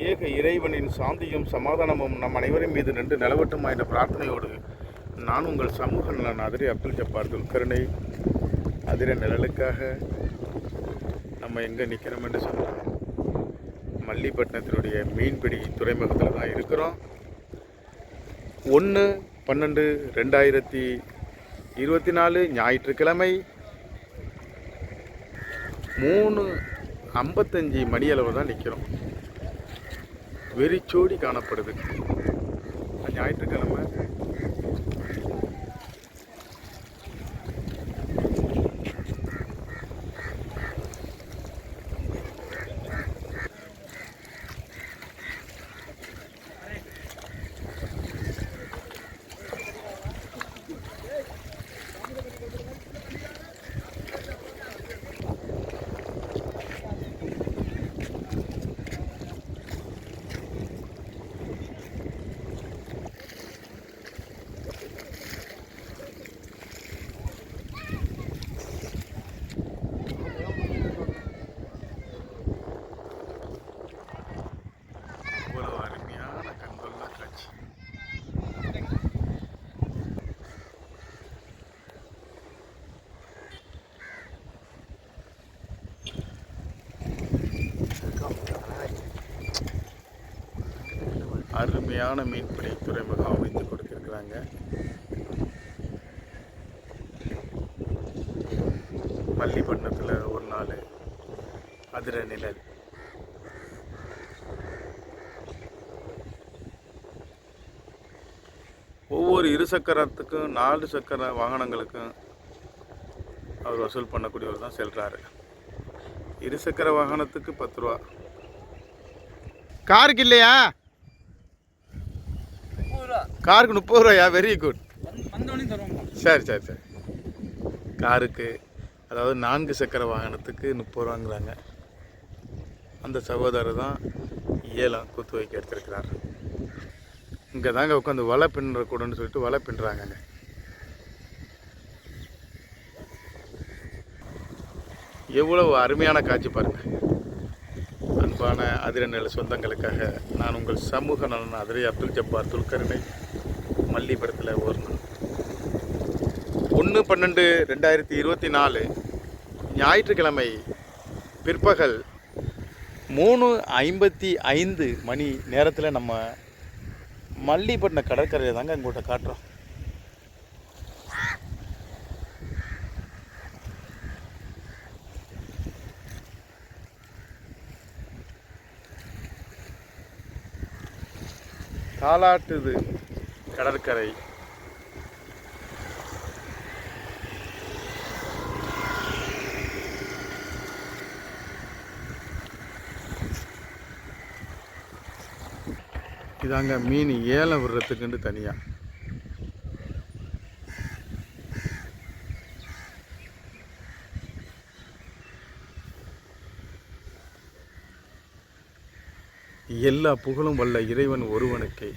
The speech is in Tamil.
ஏக இறைவனின் சாந்தியும் சமாதானமும் நம் அனைவரின் மீது நின்று நிலவட்டுமா என்ற பிரார்த்தனையோடு நான் உங்கள் சமூக நலன் அதிரி அப்துல் ஜப்பார் துல்கருணை அதிர நிழலுக்காக நம்ம எங்கே நிற்கிறோம் என்று சொன்னால் மல்லிப்பட்டினத்தினுடைய மீன்பிடி துறைமுகத்தில் தான் இருக்கிறோம். ஒன்று பன்னெண்டு ரெண்டாயிரத்தி இருபத்தி நாலு ஞாயிற்றுக்கிழமை மூணு ஐம்பத்தஞ்சு மணி அளவு தான் நிற்கிறோம் வெறிச்சோடி காணப்படுது. ஞாயிற்றுக்கிழமை இவ்வளவு அருமையான கண்கொள்ளா காட்சி அருமையான மீன்பிடி துறைமுகம் அமைத்து கொடுத்துருக்குறாங்க. மல்லிப்பட்டினத்தில் ஒரு நாள் அதிர நிழல். ஒவ்வொரு இரு சக்கரத்துக்கும் நாலு சக்கர வாகனங்களுக்கும் அவர் வசூல் பண்ணக்கூடியவர் தான் செல்கிறாரு இருசக்கர வாகனத்துக்கு பத்து ரூபா. காருக்கு இல்லையா? காருக்கு முப்பது ரூபாயா? வெரி குட் சரி சரி சரி. காருக்கு அதாவது நான்கு சக்கர வாகனத்துக்கு முப்பது ரூபாங்கிறாங்க. அந்த சகோதரர் தான் ஏலம் குத்து வைக்க எடுத்திருக்கிறார். இங்கே தாங்க உட்காந்து வலை பின்னுற கூடன்னு சொல்லிட்டு வலை பின்னுறாங்கங்க. எவ்வளவு அருமையான காட்சி பாருங்க. அன்பான அதிரநல சொந்தங்களுக்காக நான் உங்கள் சமூக நலன் அதிரை அப்துல் ஜப்பார் துல்கருணை மல்லிபுரத்தில் ஒரு நாள். ஒன்று பன்னெண்டு ரெண்டாயிரத்தி இருபத்தி நாலு ஞாயிற்றுக்கிழமை பிற்பகல் மூணு ஐம்பத்தி ஐந்து மணி நேரத்தில் நம்ம மல்லிப்பட்டின கடற்கரையை தாங்க எங்கள்கிட்ட காட்டுறோம். தாலாட்டுது. கடற்கரை. இதாங்க மீன் ஏலம் விடுறதுக்குன்னு தனியாக எல்லா புகழும் வல்ல இறைவன் ஒருவனுக்கே.